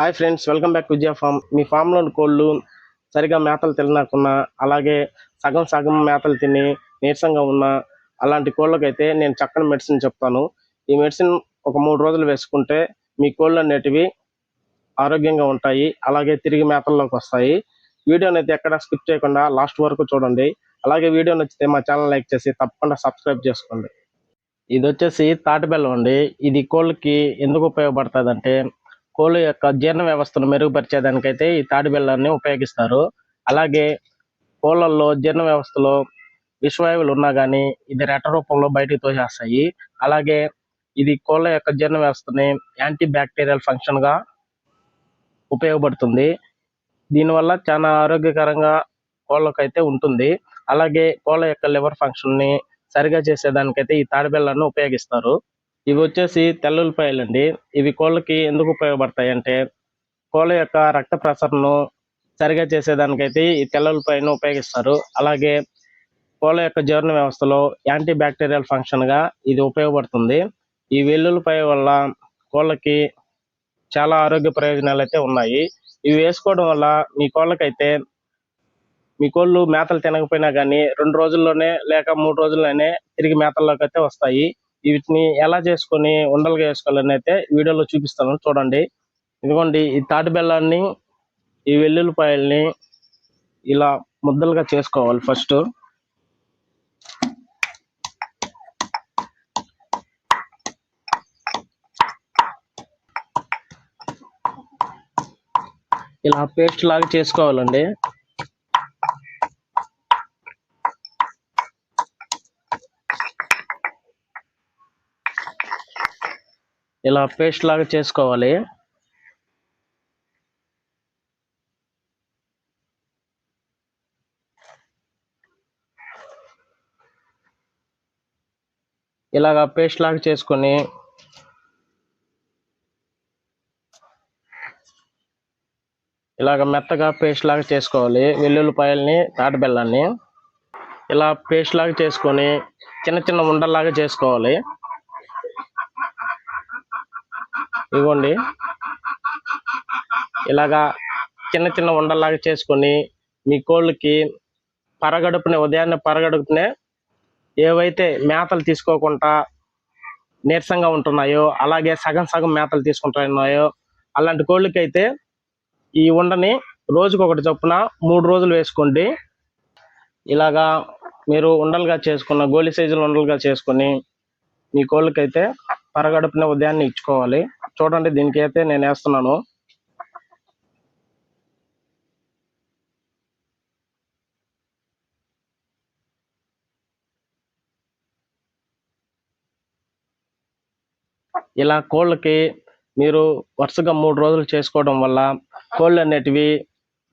Hi friends welcome back Vijaya farm. మీ ఫామ్లోని కోళ్ళు సరిగా మేతలు తినకున్నా అలాగే సగం సగం మేతలు తిని నీరసంగా ఉన్న అలాంటి కోళ్ళకైతే నేను చక్కని మెడిసిన్ చెప్తాను. ఈ మెడిసిన్ ఒక మూడు రోజులు వేసుకుంటే మీ కోళ్ళు అనేటివి ఆరోగ్యంగా ఉంటాయి అలాగే తిరిగి మేతల్లోకి వస్తాయి. వీడియోని అయితే ఎక్కడ స్కిప్ చేయకుండా లాస్ట్ వరకు చూడండి. అలాగే వీడియో నచ్చితే మా ఛానల్ లైక్ చేసి తప్పకుండా సబ్స్క్రైబ్ చేసుకోండి. ఇది వచ్చేసి తాటిబెల్లం అండి. ఇది కోళ్ళకి ఎందుకు ఉపయోగపడుతుంది అంటే కోళ్ళ యొక్క జీర్ణ వ్యవస్థను మెరుగుపరిచేదానికైతే ఈ తాటి బెల్లాన్ని ఉపయోగిస్తారు. అలాగే కోళ్ళల్లో జీర్ణ వ్యవస్థలో విషవాయువులు ఉన్నా కానీ ఇది రెట్ట రూపంలో బయటికి తోసేస్తాయి. అలాగే ఇది కోళ్ళ యొక్క జీర్ణ వ్యవస్థని యాంటీ బ్యాక్టీరియల్ ఫంక్షన్గా ఉపయోగపడుతుంది. దీనివల్ల చాలా ఆరోగ్యకరంగా కోళ్ళకైతే ఉంటుంది. అలాగే కోళ్ళ యొక్క లివర్ ఫంక్షన్ని సరిగా చేసేదానికైతే ఈ తాడి ఉపయోగిస్తారు. ఇవి వచ్చేసి తెల్లుల్లిపాయలు అండి ఇవి కోళ్ళకి ఎందుకు ఉపయోగపడతాయి అంటే కోళ్ళ యొక్క రక్త ప్రసరణను సరిగా చేసేదానికైతే ఈ తెల్లుల్లిపాయను ఉపయోగిస్తారు. అలాగే కోళ్ళ యొక్క జీర్ణ వ్యవస్థలో యాంటీ బ్యాక్టీరియల్ ఫంక్షన్గా ఇది ఉపయోగపడుతుంది. ఈ వెల్లుల్లిపాయ వల్ల కోళ్ళకి చాలా ఆరోగ్య ప్రయోజనాలు అయితే ఉన్నాయి. ఇవి వేసుకోవడం వల్ల మీ కోళ్ళకైతే మీ కోళ్ళు మేతలు తినకపోయినా కానీ రెండు రోజుల్లోనే లేక మూడు రోజుల్లోనే తిరిగి మేతల్లోకి అయితే వస్తాయి. వీటిని ఎలా చేసుకొని ఉండలుగా వేసుకోవాలని అయితే వీడియోలో చూపిస్తాను. చూడండి. ఇదిగోండి ఈ తాటి బెల్లాన్ని ఈ వెల్లుల్లిపాయల్ని ఇలా ముద్దలుగా చేసుకోవాలి ఫస్ట్. ఇలా పేస్ట్ లాగా చేసుకోవాలండి. ఇలా పేస్ట్ లాగా చేసుకోవాలి. ఇలాగా పేస్ట్ లాగా చేసుకొని ఇలాగ మెత్తగా పేస్ట్ లాగా చేసుకోవాలి. వెల్లుల్లిపాయల్ని తాటి బెల్లాన్ని ఇలా పేస్ట్ లాగా చేసుకొని చిన్న చిన్న ఉండల్లాగా చేసుకోవాలి. ఇవ్వండి. ఇలాగా చిన్న చిన్న ఉండల్లాగా చేసుకొని మీ కోళ్ళకి పరగడుపునే ఉదయాన్నే పరగడుపునే ఏవైతే మేతలు తీసుకోకుండా నీరసంగా ఉంటున్నాయో అలాగే సగం సగం మేతలు తీసుకుంటున్నాయో అలాంటి కోళ్ళకైతే ఈ ఉండని రోజుకొకటి చొప్పున మూడు రోజులు వేసుకోండి. ఇలాగా మీరు ఉండలుగా చేసుకున్న గోళీ సైజులు ఉండలుగా చేసుకొని మీ కోళ్ళకైతే పరగడుపున ఉదయాన్నే ఇచ్చుకోవాలి. చూడండి దీనికి అయితే నేను వేస్తున్నాను. ఇలా కోళ్ళకి మీరు వరుసగా మూడు రోజులు చేసుకోవడం వల్ల కోళ్ళు అనేటివి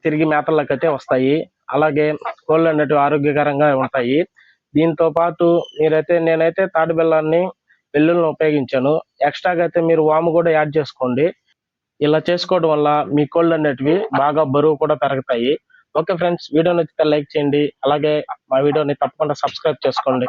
తిరిగి మేతలకైతే వస్తాయి. అలాగే కోళ్ళు అనేటివి ఆరోగ్యకరంగా ఉంటాయి. దీంతో పాటు మీరైతే నేనైతే తాటి బెల్లాన్ని వెల్లుల్ని ఉపయోగించాను. ఎక్స్ట్రాగా అయితే మీరు వాము కూడా యాడ్ చేసుకోండి. ఇలా చేసుకోవడం వల్ల మీ కోళ్ళు అనేటివి బాగా బరువు కూడా పెరుగుతాయి. ఓకే ఫ్రెండ్స్ వీడియో నచ్చితే లైక్ చేయండి. అలాగే మా వీడియోని తప్పకుండా సబ్స్క్రైబ్ చేసుకోండి.